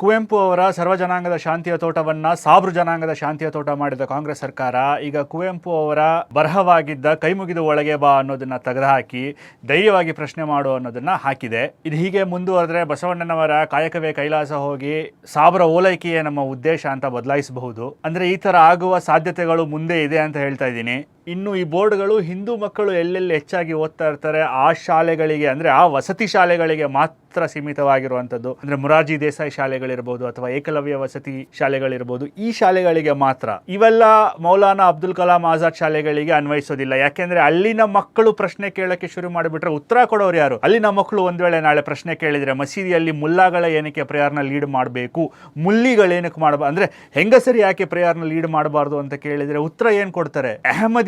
ಕುವೆಂಪು ಅವರ ಸರ್ವ ಜನಾಂಗದ ಶಾಂತಿಯ ತೋಟವನ್ನ ಸಾಬ್ರು ಜನಾಂಗದ ಶಾಂತಿಯ ತೋಟ ಮಾಡಿದ ಕಾಂಗ್ರೆಸ್ ಸರ್ಕಾರ, ಈಗ ಕುವೆಂಪು ಅವರ ಬರಹವಾಗಿದ್ದ ಕೈ ಮುಗಿದು ಒಳಗೆ ಬಾ ಅನ್ನೋದನ್ನ ತೆಗೆದುಹಾಕಿ, ಧೈರ್ಯವಾಗಿ ಪ್ರಶ್ನೆ ಮಾಡು ಅನ್ನೋದನ್ನ ಹಾಕಿದೆ. ಇದು ಹೀಗೆ ಮುಂದುವರೆದ್ರೆ ಬಸವಣ್ಣನವರ ಕಾಯಕವೇ ಕೈಲಾಸ ಹೋಗಿ ಸಾಬ್ರ ಓಲೈಕೆಯೇ ನಮ್ಮ ಉದ್ದೇಶ ಅಂತ ಬದಲಾಯಿಸಬಹುದು. ಅಂದ್ರೆ ಈ ತರ ಆಗುವ ಸಾಧ್ಯತೆಗಳು ಮುಂದೆ ಇದೆ ಅಂತ ಹೇಳ್ತಾ ಇದ್ದೀನಿ. ಇನ್ನು ಈ ಬೋರ್ಡ್ಗಳು ಹಿಂದೂ ಮಕ್ಕಳು ಎಲ್ಲೆಲ್ಲಿ ಹೆಚ್ಚಾಗಿ ಓದ್ತಾ ಇರ್ತಾರೆ, ಆ ಶಾಲೆಗಳಿಗೆ, ಅಂದರೆ ಆ ವಸತಿ ಶಾಲೆಗಳಿಗೆ ಮಾತ್ರ ಸೀಮಿತವಾಗಿರುವಂಥದ್ದು. ಅಂದರೆ ಮುರಾರ್ಜಿ ದೇಸಾಯಿ ಶಾಲೆಗಳಿರ್ಬೋದು ಅಥವಾ ಏಕಲವ್ಯ ವಸತಿ ಶಾಲೆಗಳಿರ್ಬೋದು, ಈ ಶಾಲೆಗಳಿಗೆ ಮಾತ್ರ. ಇವೆಲ್ಲ ಮೌಲಾನಾ ಅಬ್ದುಲ್ ಕಲಾಂ ಆಜಾದ್ ಶಾಲೆಗಳಿಗೆ ಅನ್ವಯಿಸೋದಿಲ್ಲ. ಯಾಕೆಂದ್ರೆ ಅಲ್ಲಿನ ಮಕ್ಕಳು ಪ್ರಶ್ನೆ ಕೇಳಕ್ಕೆ ಶುರು ಮಾಡಿಬಿಟ್ರೆ ಉತ್ತರ ಕೊಡೋರು ಯಾರು? ಅಲ್ಲಿನ ಮಕ್ಕಳು ಒಂದು ವೇಳೆ ನಾಳೆ ಪ್ರಶ್ನೆ ಕೇಳಿದ್ರೆ ಮಸೀದಿಯಲ್ಲಿ ಮುಲ್ಲಾಗಳ ಏನಕ್ಕೆ ಪ್ರೇಯರ್ನ ಲೀಡ್ ಮಾಡಬೇಕು? ಮುಲ್ಲಿಗಳೇನಕ್ಕೆ ಮಾಡಬಾರ್ದು ಅಂದ್ರೆ ಹೆಂಗಸರಿ ಯಾಕೆ ಪ್ರೇಯರ್ನ ಲೀಡ್ ಮಾಡಬಾರ್ದು ಅಂತ ಕೇಳಿದ್ರೆ ಉತ್ತರ ಏನು ಕೊಡ್ತಾರೆ?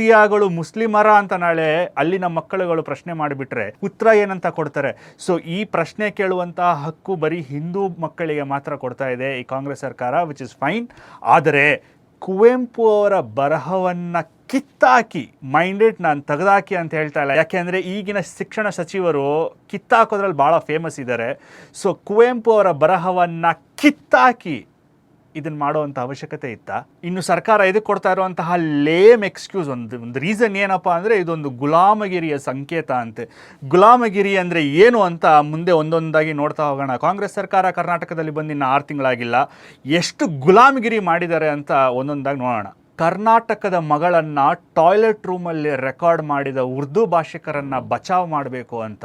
ಅಹಮದಿಯಾಗಳು ಮುಸ್ಲಿಮರ ಅಂತ ನಾಳೆ ಅಲ್ಲಿನ ಮಕ್ಕಳುಗಳು ಪ್ರಶ್ನೆ ಮಾಡಿಬಿಟ್ರೆ ಉತ್ತರ ಏನಂತ ಕೊಡ್ತಾರೆ? ಸೊ ಈ ಪ್ರಶ್ನೆ ಕೇಳುವಂತಹ ಹಕ್ಕು ಬರೀ ಹಿಂದೂ ಮಕ್ಕಳಿಗೆ ಮಾತ್ರ ಕೊಡ್ತಾ ಇದೆ ಈ ಕಾಂಗ್ರೆಸ್ ಸರ್ಕಾರ ವಿಚ್ ಇಸ್ ಫೈನ್ ಆದರೆ ಕುವೆಂಪು ಅವರ ಬರಹವನ್ನ ಕಿತ್ತಾಕಿ ಮೈಂಡೆಡ್ ನಾನು ತೆಗೆದಾಕಿ ಅಂತ ಹೇಳ್ತಾ ಇಲ್ಲ. ಯಾಕೆಂದ್ರೆ ಈಗಿನ ಶಿಕ್ಷಣ ಸಚಿವರು ಕಿತ್ತಾಕೋದ್ರಲ್ಲಿ ಭಾಳ ಫೇಮಸ್ ಇದ್ದಾರೆ. ಸೊ ಕುವೆಂಪು ಅವರ ಬರಹವನ್ನ ಕಿತ್ತಾಕಿ ಇದನ್ನ ಮಾಡುವಂಥ ಅವಶ್ಯಕತೆ ಇತ್ತ? ಇನ್ನು ಸರ್ಕಾರ ಇದಕ್ಕೆ ಕೊಡ್ತಾ ಇರುವಂತಹ ಲೇಮ್ ಎಕ್ಸ್ಕ್ಯೂಸ್ ಒಂದು ಒಂದು ರೀಸನ್ ಏನಪ್ಪ ಅಂದರೆ ಇದೊಂದು ಗುಲಾಮಗಿರಿಯ ಸಂಕೇತ ಅಂತೆ. ಗುಲಾಮಗಿರಿ ಅಂದರೆ ಏನು ಅಂತ ಮುಂದೆ ಒಂದೊಂದಾಗಿ ನೋಡ್ತಾ ಹೋಗೋಣ. ಕಾಂಗ್ರೆಸ್ ಸರ್ಕಾರ ಕರ್ನಾಟಕದಲ್ಲಿ ಬಂದು ಇನ್ನು ಆರು ತಿಂಗಳಾಗಿಲ್ಲ. ಎಷ್ಟು ಗುಲಾಮಗಿರಿ ಮಾಡಿದ್ದಾರೆ ಅಂತ ಒಂದೊಂದಾಗಿ ನೋಡೋಣ. ಕರ್ನಾಟಕದ ಮಗಳನ್ನು ಟಾಯ್ಲೆಟ್ ರೂಮಲ್ಲಿ ರೆಕಾರ್ಡ್ ಮಾಡಿದ ಉರ್ದು ಭಾಷಿಕರನ್ನು ಬಚಾವ್ ಮಾಡಬೇಕು ಅಂತ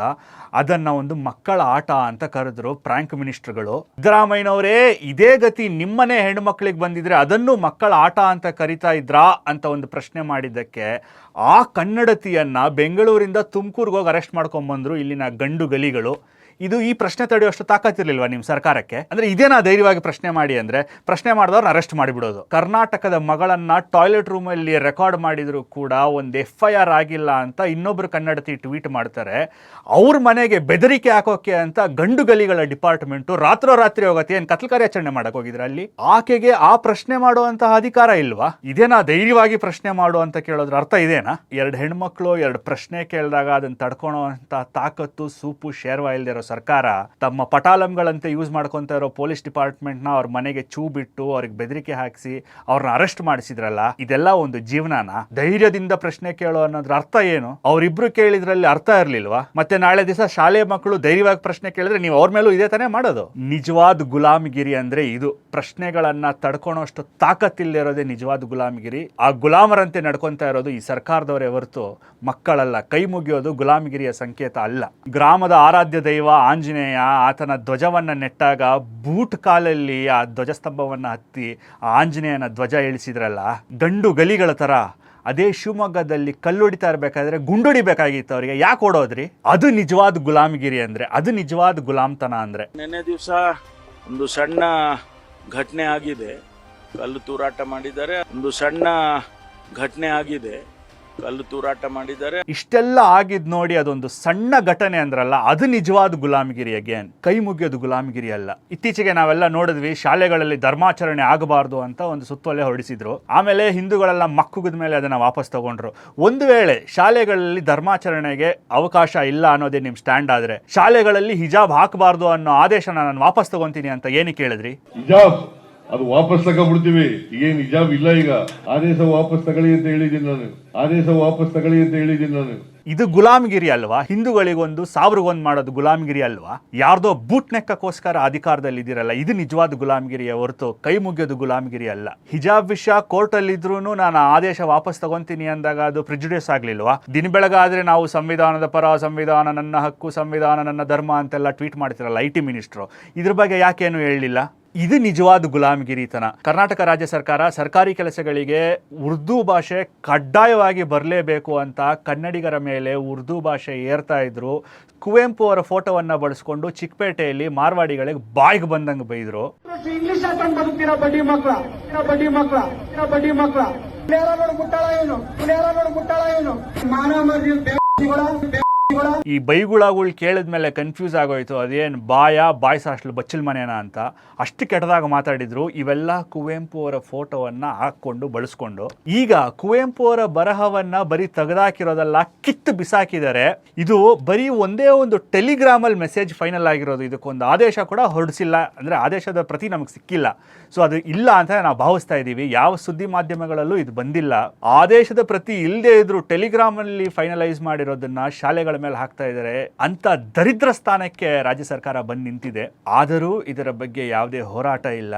ಅದನ್ನು ಒಂದು ಮಕ್ಕಳ ಆಟ ಅಂತ ಕರೆದ್ರು ಪ್ರಾಂಕ್ ಮಿನಿಸ್ಟರ್ಗಳು. ಸಿದ್ದರಾಮಯ್ಯನವರೇ, ಇದೇ ಗತಿ ನಿಮ್ಮನೆ ಹೆಣ್ಮಕ್ಳಿಗೆ ಬಂದಿದ್ರೆ ಅದನ್ನು ಮಕ್ಕಳ ಆಟ ಅಂತ ಕರಿತಾ ಇದ್ರಾ ಅಂತ ಒಂದು ಪ್ರಶ್ನೆ ಮಾಡಿದ್ದಕ್ಕೆ ಆ ಕನ್ನಡತಿಯನ್ನು ಬೆಂಗಳೂರಿಂದ ತುಮಕೂರಿಗೆ ಹೋಗಿ ಅರೆಸ್ಟ್ ಮಾಡ್ಕೊಂಬಂದರು ಇಲ್ಲಿನ ಗಂಡು ಗಲಿಗಳು. ಇದು ಈ ಪ್ರಶ್ನೆ ತಡೆಯುವಷ್ಟು ತಾಕತ್ತಿರ್ಲಿಲ್ವಾ ನಿಮ್ಮ ಸರ್ಕಾರಕ್ಕೆ? ಅಂದ್ರೆ ಇದೇನಾ ಧೈರ್ಯವಾಗಿ ಪ್ರಶ್ನೆ ಮಾಡಿ ಅಂದ್ರೆ ಪ್ರಶ್ನೆ ಮಾಡಿದವ್ರನ್ನ ಅರೆಸ್ಟ್ ಮಾಡಿಬಿಡೋದು. ಕರ್ನಾಟಕದ ಮಗಳನ್ನ ಟಾಯ್ಲೆಟ್ ರೂಮಲ್ಲಿ ರೆಕಾರ್ಡ್ ಮಾಡಿದ್ರು ಕೂಡ ಒಂದು ಎಫ್ ಐ ಆರ್ ಆಗಿಲ್ಲ ಅಂತ ಇನ್ನೊಬ್ರು ಕನ್ನಡತಿ ಟ್ವೀಟ್ ಮಾಡ್ತಾರೆ. ಅವ್ರ ಮನೆಗೆ ಬೆದರಿಕೆ ಹಾಕೋಕೆ ಅಂತ ಗಂಡು ಗಲಿಗಳ ಡಿಪಾರ್ಟ್ಮೆಂಟು ರಾತ್ರೋರಾತ್ರಿ ಹೋಗತ್ತೆ. ಏನು ಕತ್ಲ ಕಾರ್ಯಾಚರಣೆ ಮಾಡಕ್ ಹೋಗಿದ್ರೆ ಅಲ್ಲಿ? ಆಕೆಗೆ ಆ ಪ್ರಶ್ನೆ ಮಾಡುವಂತಹ ಅಧಿಕಾರ ಇಲ್ವಾ? ಇದೇನಾ ಧೈರ್ಯವಾಗಿ ಪ್ರಶ್ನೆ ಮಾಡು ಅಂತ ಕೇಳೋದ್ರ ಅರ್ಥ ಇದೇನಾ? ಎರಡು ಹೆಣ್ಮಕ್ಳು, ಎರಡು ಪ್ರಶ್ನೆ ಕೇಳಿದಾಗ ಅದನ್ನ ತಡ್ಕೊಳೋ ಅಂತ ತಾಕತ್ತು, ಸೂಪು, ಶೇರ್ವಾ ಇಲ್ದಿರೋ ಸರ್ಕಾರ ತಮ್ಮ ಪಟಾಲಂಗಳಂತೆ ಯೂಸ್ ಮಾಡ್ಕೊಂತ ಇರೋ ಪೊಲೀಸ್ ಡಿಪಾರ್ಟ್ಮೆಂಟ್ನ ಅವ್ರ ಮನೆಗೆ ಚೂ ಬಿಟ್ಟು ಅವ್ರಿಗೆ ಬೆದರಿಕೆ ಹಾಕಿಸಿ ಅವ್ರನ್ನ ಅರೆಸ್ಟ್ ಮಾಡಿಸಿದ್ರಲ್ಲ, ಇದೆಲ್ಲ ಒಂದು ಜೀವನನ? ಧೈರ್ಯದಿಂದ ಪ್ರಶ್ನೆ ಕೇಳೋ ಅನ್ನೋದ್ರ ಅರ್ಥ ಏನು? ಅವರಿಬ್ರು ಕೇಳಿದ್ರಲ್ಲಿ ಅರ್ಥ ಇರ್ಲಿಲ್ವಾ? ಮತ್ತೆ ನಾಳೆ ದಿವಸ ಶಾಲೆ ಮಕ್ಕಳು ಧೈರ್ಯವಾಗಿ ಪ್ರಶ್ನೆ ಕೇಳಿದ್ರೆ ನೀವು ಅವ್ರ ಮೇಲೂ ಇದೇ ತಾನೇ ಮಾಡೋದು? ನಿಜವಾದ ಗುಲಾಮಗಿರಿ ಅಂದ್ರೆ ಇದು. ಪ್ರಶ್ನೆಗಳನ್ನ ತಡ್ಕೊಳೋಷ್ಟು ತಾಕತ್ತಿಲ್ಲದೆ ನಿಜವಾದ ಗುಲಾಮಗಿರಿ. ಆ ಗುಲಾಮರಂತೆ ನಡ್ಕೊಂತ ಇರೋದು ಈ ಸರ್ಕಾರದವರೇ ಹೊರತು ಮಕ್ಕಳಲ್ಲ. ಕೈ ಮುಗಿಯೋದು ಗುಲಾಮಗಿರಿಯ ಸಂಕೇತ ಅಲ್ಲ. ಗ್ರಾಮದ ಆರಾಧ್ಯ ದೈವ ಆಂಜನೇಯ ಆತನ ಧ್ವಜವನ್ನು ನೆಟ್ಟಾಗ ಬೂಟ್ ಕಾಲಲ್ಲಿ ಆ ಧ್ವಜಸ್ತಂಭವನ್ನು ಹತ್ತಿ ಆಂಜನೇಯನ ಧ್ವಜ ಇಳಿಸಿದ್ರಲ್ಲ, ಗಂಡು ಗಲಿಗಳ ಥರ ಅದೇ ಶಿವಮೊಗ್ಗದಲ್ಲಿ ಕಲ್ಲೊಡಿತಾ ಇರಬೇಕಾದ್ರೆ ಗುಂಡೊಡಿಬೇಕಾಗಿತ್ತು ಅವರಿಗೆ. ಯಾಕೆ ಓಡೋದ್ರಿ? ಅದು ನಿಜವಾದ ಗುಲಾಮಗಿರಿ ಅಂದರೆ, ಅದು ನಿಜವಾದ ಗುಲಾಮ್ತನ ಅಂದರೆ. ನಿನ್ನೆ ದಿವಸ ಒಂದು ಸಣ್ಣ ಘಟನೆ ಆಗಿದೆ. ಕಲ್ಲು ತೂರಾಟ ಮಾಡಿದ್ದಾರೆ. ಒಂದು ಸಣ್ಣ ಘಟನೆ ಆಗಿದೆ. ಕಲ್ಲು ತೂರಾಟ ಮಾಡಿದ್ದಾರೆ. ಇಷ್ಟೆಲ್ಲ ಆಗಿದ್ ನೋಡಿ ಅದೊಂದು ಸಣ್ಣ ಘಟನೆ ಅಂದ್ರಲ್ಲ ಅದು ನಿಜವಾದ ಗುಲಾಮಗಿರಿ ಅಗೇನ್ ಕೈ ಮುಗಿಯೋದು ಗುಲಾಮಗಿರಿ ಅಲ್ಲ. ಇತ್ತೀಚೆಗೆ ನಾವೆಲ್ಲ ನೋಡಿದ್ವಿ ಶಾಲೆಗಳಲ್ಲಿ ಧರ್ಮಾಚರಣೆ ಆಗಬಾರ್ದು ಅಂತ ಒಂದು ಸುತ್ತೋಲೆ ಹೊರಡಿಸಿದ್ರು. ಆಮೇಲೆ ಹಿಂದೂಗಳೆಲ್ಲ ಮಕ್ಕುಗದ ಮೇಲೆ ಅದನ್ನ ವಾಪಸ್ ತಗೊಂಡ್ರು. ಒಂದು ವೇಳೆ ಶಾಲೆಗಳಲ್ಲಿ ಧರ್ಮಾಚರಣೆಗೆ ಅವಕಾಶ ಇಲ್ಲ ಅನ್ನೋದೇ ನಿಮ್ ಸ್ಟ್ಯಾಂಡ್ ಆದ್ರೆ ಶಾಲೆಗಳಲ್ಲಿ ಹಿಜಾಬ್ ಹಾಕಬಾರ್ದು ಅನ್ನೋ ಆದೇಶನ ನಾನು ವಾಪಸ್ ತಗೊಂತೀನಿ ಅಂತ ಏನಕ್ಕೆ ಕೇಳಿದ್ರಿ? ಹಿಜಾಬ್ ಅದು ವಾಪಸ್ ತಗೊಂಡ್ಬಿಡ್ತೀವಿ. ಏನ್ ಹಿಜಾಬ್ ಇಲ್ಲ ಈಗ. ಆದೇಶ ವಾಪಸ್ ತಗೊಳ್ಳಿ ಅಂತ ಹೇಳಿದ್ದೀನಿ ನಾನು. ಆದೇಶ ವಾಪಸ್ ತಗೊಳ್ಳಿ ಅಂತ ಹೇಳಿದ್ದೀನಿ ನಾನು. ಇದು ಗುಲಾಮಗಿರಿ ಅಲ್ವಾ? ಹಿಂದೂಗಳಿಗೊಂದು, ಸಾವಿರಗೊಂದು ಮಾಡೋದು ಗುಲಾಮಗಿರಿ ಅಲ್ವಾ? ಯಾರ್ದೋ ಬೂಟ್ ನೆಕ್ಕಕ್ಕೋಸ್ಕರ ಅಧಿಕಾರದಲ್ಲಿ ಇದಿರಲ್ಲ ಇದು ನಿಜವಾದ ಗುಲಾಮಗಿರಿಯ ಹೊರತು ಕೈ ಮುಗಿಯೋದು ಗುಲಾಮಗಿರಿ ಅಲ್ಲ. ಹಿಜಾಬ್ ವಿಷಯ ಕೋರ್ಟ್ ಅಲ್ಲಿ ಇದ್ರೂ ನಾನು ಆದೇಶ ವಾಪಸ್ ತಗೊಂತೀನಿ ಅಂದಾಗ ಅದು ಪ್ರಿಜುಡಿಯಸ್ ಆಗ್ಲಿಲ್ವಾ? ದಿನ ಬೆಳಗಾದ್ರೆ ನಾವು ಸಂವಿಧಾನದ ಪರ, ಸಂವಿಧಾನ ನನ್ನ ಹಕ್ಕು, ಸಂವಿಧಾನ ನನ್ನ ಧರ್ಮ ಅಂತೆಲ್ಲ ಟ್ವೀಟ್ ಮಾಡ್ತಿರಲ್ಲ ಐ ಟಿ ಮಿನಿಸ್ಟ್ರು. ಇದ್ರ ಬಗ್ಗೆ ಯಾಕೇನು ಹೇಳಲಿಲ್ಲ ಇದು ನಿಜವಾದ ಗುಲಾಮಗಿರಿತನ. ಕರ್ನಾಟಕ ರಾಜ್ಯ ಸರ್ಕಾರ ಸರ್ಕಾರಿ ಕೆಲಸಗಳಿಗೆ ಉರ್ದು ಭಾಷೆ ಕಡ್ಡಾಯವಾಗಿ ಬರಲೇಬೇಕು ಅಂತ ಕನ್ನಡಿಗರ ಮೇಲೆ ಉರ್ದು ಭಾಷೆ ಏರ್ತಾ ಇದ್ರು. ಕುವೆಂಪು ಅವರ ಫೋಟೋವನ್ನು ಬಳಸ್ಕೊಂಡು ಚಿಕ್ಕಪೇಟೆಯಲ್ಲಿ ಮಾರ್ವಾಡಿಗಳಿಗೆ ಬಾಯಿಗೆ ಬಂದಂಗೆ ಬೈದ್ರು. ಇಂಗ್ಲಿಷ್ ಬದುಕ್ತೀರಾ ಬಡ್ಡಿ ಮಕ್ಕಳ ಬಡ್ಡಿ ಮಕ್ಕಳ ಬಡ್ಡಿ ಮಕ್ಕಳ ಏನು? ಏನು? ಈ ಬೈಗುಳಗಳು ಕೇಳಿದ್ಮೇಲೆ ಕನ್ಫ್ಯೂಸ್ ಆಗೋಯ್ತು. ಅದೇನು ಬಾಯ ಬಾಯ್ಸ್ ಹಾಸ್ಟೆಲ್ ಬಚ್ಚಲ್ ಮನೇನ ಅಂತ. ಅಷ್ಟು ಕೆಟ್ಟದಾಗ ಮಾತಾಡಿದ್ರು. ಇವೆಲ್ಲ ಕುವೆಂಪು ಅವರ ಫೋಟೋವನ್ನ ಹಾಕೊಂಡು ಬಳಸ್ಕೊಂಡು. ಈಗ ಕುವೆಂಪು ಅವರ ಬರಹವನ್ನ ಬರೀ ತೆಗೆದಾಕಿರೋದಲ್ಲ, ಕಿತ್ತು ಬಿಸಾಕಿದ್ದಾರೆ ಇದು ಬರೀ ಒಂದೇ ಒಂದು ಟೆಲಿಗ್ರಾಮ್ ಅಲ್ಲಿ ಮೆಸೇಜ್ ಫೈನಲ್ ಆಗಿರೋದು. ಇದಕ್ಕೊಂದು ಆದೇಶ ಕೂಡ ಹೊರಡಿಸಿಲ್ಲ. ಅಂದ್ರೆ ಆದೇಶದ ಪ್ರತಿ ನಮಗೆ ಸಿಕ್ಕಿಲ್ಲ. ಸೊ, ಅದು ಇಲ್ಲ ಅಂತ ನಾವು ಭಾವಿಸ್ತಾ ಇದ್ದೀವಿ ಯಾವ ಸುದ್ದಿ ಮಾಧ್ಯಮಗಳಲ್ಲೂ ಇದು ಬಂದಿಲ್ಲ. ಆದೇಶದ ಪ್ರತಿ ಇಲ್ಲದೆ ಇದ್ರು ಟೆಲಿಗ್ರಾಮ್ ಅಲ್ಲಿ ಫೈನಲೈಸ್ ಮಾಡಿರೋದನ್ನ ಶಾಲೆಗಳ ಮೇಲೆ ಹಾಕ್ತಾ ಇದ್ದಾರೆ. ಅಂತ ದರಿದ್ರ ಸ್ಥಾನಕ್ಕೆ ರಾಜ್ಯ ಸರ್ಕಾರ ಬಂದು ನಿಂತಿದೆ. ಆದರೂ ಇದರ ಬಗ್ಗೆ ಯಾವುದೇ ಹೋರಾಟ ಇಲ್ಲ.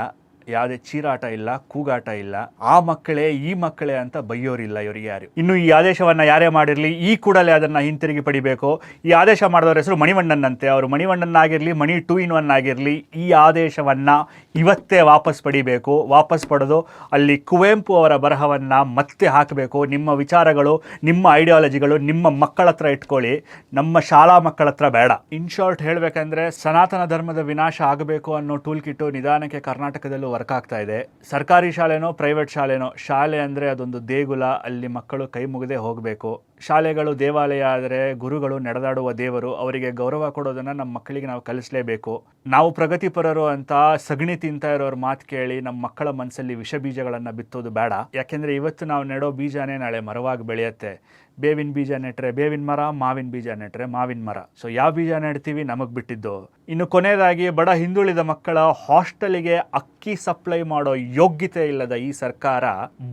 ಯಾವುದೇ ಚೀರಾಟ ಇಲ್ಲ, ಕೂಗಾಟ ಇಲ್ಲ, ಆ ಮಕ್ಕಳೇ, ಈ ಮಕ್ಕಳೇ ಅಂತ ಬೈಯೋರಿಲ್ಲ ಇವರಿಗೆ ಯಾರು. ಇನ್ನು ಈ ಆದೇಶವನ್ನು ಯಾರೇ ಮಾಡಿರಲಿ, ಈ ಕೂಡಲೇ ಅದನ್ನು ಹಿಂತಿರುಗಿ ಪಡಿಬೇಕು. ಈ ಆದೇಶ ಮಾಡಿದವ್ರ ಹೆಸರು ಮಣಿವಣ್ಣನಂತೆ. ಅವರು ಮಣಿವಣ್ಣನಾಗಿರಲಿ, ಮಣಿ ಟೂ ಇನ್ ಒನ್ ಆಗಿರಲಿ, ಈ ಆದೇಶವನ್ನು ಇವತ್ತೇ ವಾಪಸ್ ಪಡಿಬೇಕು. ವಾಪಸ್ ಪಡೆದು ಅಲ್ಲಿ ಕುವೆಂಪು ಅವರ ಬರಹವನ್ನು ಮತ್ತೆ ಹಾಕಬೇಕು. ನಿಮ್ಮ ವಿಚಾರಗಳು, ನಿಮ್ಮ ಐಡಿಯಾಲಜಿಗಳು ನಿಮ್ಮ ಮಕ್ಕಳ ಹತ್ರ ಇಟ್ಕೊಳ್ಳಿ. ನಮ್ಮ ಶಾಲಾ ಮಕ್ಕಳ ಹತ್ರ ಬೇಡ. ಇನ್ ಶಾರ್ಟ್ ಹೇಳಬೇಕಂದ್ರೆ ಸನಾತನ ಧರ್ಮದ ವಿನಾಶ ಆಗಬೇಕು ಅನ್ನೋ ಟೂಲ್ ಕಿಟ್ಟು ನಿಧಾನಕ್ಕೆ ಕರ್ನಾಟಕದಲ್ಲೂ ವರ್ಕ್ ಆಗ್ತಾ ಇದೆ. ಸರ್ಕಾರಿ ಶಾಲೆನೋ ಪ್ರೈವೇಟ್ ಶಾಲೆನೋ, ಶಾಲೆ ಅಂದರೆ ಅದೊಂದು ದೇಗುಲ. ಅಲ್ಲಿ ಮಕ್ಕಳು ಕೈ ಮುಗದೆ ಹೋಗಬೇಕು. ಶಾಲೆಗಳು, ದೇವಾಲಯ ಆದರೆ ಗುರುಗಳು ನಡೆದಾಡುವ ದೇವರು ಅವರಿಗೆ ಗೌರವ ಕೊಡೋದನ್ನು ನಮ್ಮ ಮಕ್ಕಳಿಗೆ ನಾವು ಕಲಿಸಲೇಬೇಕು. ನಾವು ಪ್ರಗತಿಪರರು ಅಂತ ಸಗಣಿ ತಿಂತಾ ಇರೋರ ಮಾತು ಕೇಳಿ ನಮ್ಮ ಮಕ್ಕಳ ಮನಸ್ಸಲ್ಲಿ ವಿಷ ಬೀಜಗಳನ್ನು ಬಿತ್ತೋದು ಬೇಡ. ಯಾಕೆಂದರೆ ಇವತ್ತು ನಾವು ನೆಡೋ ಬೀಜನೇ ನಾಳೆ ಮರವಾಗಿ ಬೆಳೆಯುತ್ತೆ. ಬೇವಿನ ಬೀಜ ನೆಟ್ಟರೆ ಬೇವಿನ ಮರ, ಮಾವಿನ ಬೀಜ ನೆಟ್ಟರೆ ಮಾವಿನ ಮರ. ಸೊ ಯಾವ ಬೀಜ ನೆಡ್ತೀವಿ? ನಮಗೆ ಬಿಟ್ಟಿದ್ದು. ಇನ್ನು ಕೊನೆಯದಾಗಿ ಬಡ ಹಿಂದುಳಿದ ಮಕ್ಕಳ ಹಾಸ್ಟೆಲ್ಗೆ ಅಕ್ಕಿ ಸಪ್ಲೈ ಮಾಡೋ ಯೋಗ್ಯತೆ ಇಲ್ಲದ ಈ ಸರ್ಕಾರ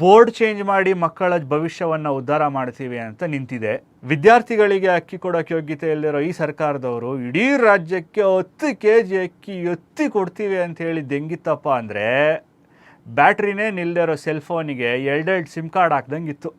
ಬೋರ್ಡ್ ಚೇಂಜ್ ಮಾಡಿ ಮಕ್ಕಳ ಭವಿಷ್ಯವನ್ನು ಉದ್ಧಾರ ಮಾಡ್ತೀವಿ ಅಂತ ನಿಂತಿದೆ. ವಿದ್ಯಾರ್ಥಿಗಳಿಗೆ ಅಕ್ಕಿ ಕೊಡೋಕೆ ಯೋಗ್ಯತೆ ಇಲ್ಲದಿರೋ ಈ ಸರ್ಕಾರದವರು ಇಡೀ ರಾಜ್ಯಕ್ಕೆ ಹತ್ತು ಕೆ ಜಿ ಅಕ್ಕಿ ಎತ್ತಿ ಕೊಡ್ತೀವಿ ಅಂತ ಹೇಳಿ ದೆಂಗಿತ್ತಪ್ಪ ಅಂದರೆ ಬ್ಯಾಟ್ರಿನೇ ನಿಲ್ಲದೆ ಇರೋ ಸೆಲ್ಫೋನಿಗೆ ಎರಡೆರಡು ಸಿಮ್ ಕಾರ್ಡ್ ಹಾಕ್ದಂಗಿತ್ತು.